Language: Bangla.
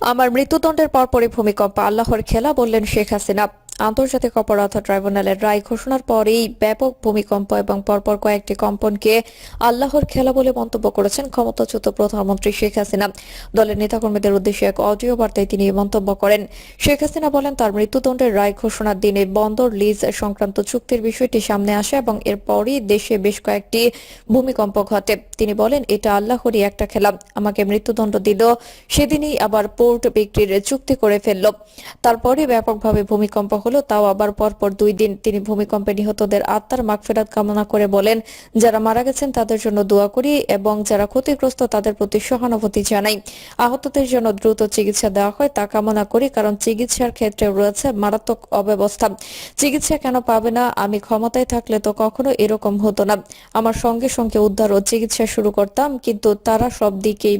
আমার মৃত্যুদণ্ডের পরপরই ভূমিকম্প আল্লাহর খেলা বললেন শেখ হাসিনা। আন্তর্জাতিক অপরাধ ট্রাইব্যুনালের রায় ঘোষণার পরেই ব্যাপক ভূমিকম্প এবং পরপর কয়েকটি কম্পনকে আল্লাহর খেলা বলে মন্তব্য করেছেন ক্ষমতাচ্যুত প্রধানমন্ত্রী শেখ হাসিনা। দলের নেতাকর্মীদের উদ্দেশ্যে এক অডিও বার্তায় তিনি মন্তব্য করেন। শেখ হাসিনা বলেন, তার মৃত্যুদণ্ডের রায় ঘোষণার দিনে বন্দর, লিজ সংক্রান্ত চুক্তির বিষয়টি সামনে আসে এবং এরপরই দেশে বেশ কয়েকটি ভূমিকম্প ঘটে। তিনি বলেন, এটা আল্লাহরই একটা খেলা। আমাকে মৃত্যুদণ্ড দিল, সেদিনই আবার পোর্ট বিক্রির চুক্তি করে ফেলল। তারপরে ব্যাপকভাবে ভূমিকম্প হলো, তাও আবার পরপর দুই দিন তিনি ভূমিকম্পে নিহতদের আত্মার মাগফেরাত কামনা করে বলেন, যারা মারা গেছেন তাদের জন্য দোয়া করি এবং যারা ক্ষতিগ্রস্ত তাদের প্রতি সহানুভূতি জানাই। আহতদের জন্য দ্রুত চিকিৎসা দেওয়া হয়, তা কামনা করি কারণ চিকিৎসার ক্ষেত্রে রয়েছে মারাত্মক অব্যবস্থা। চিকিৎসা কেন পাবে না, আমি ক্ষমতায় থাকলে তো কখনো এরকম হতো না। আমার সঙ্গে সঙ্গে উদ্ধার ও চিকিৎসা শুরু করতাম, কিন্তু তারা সব দিকেই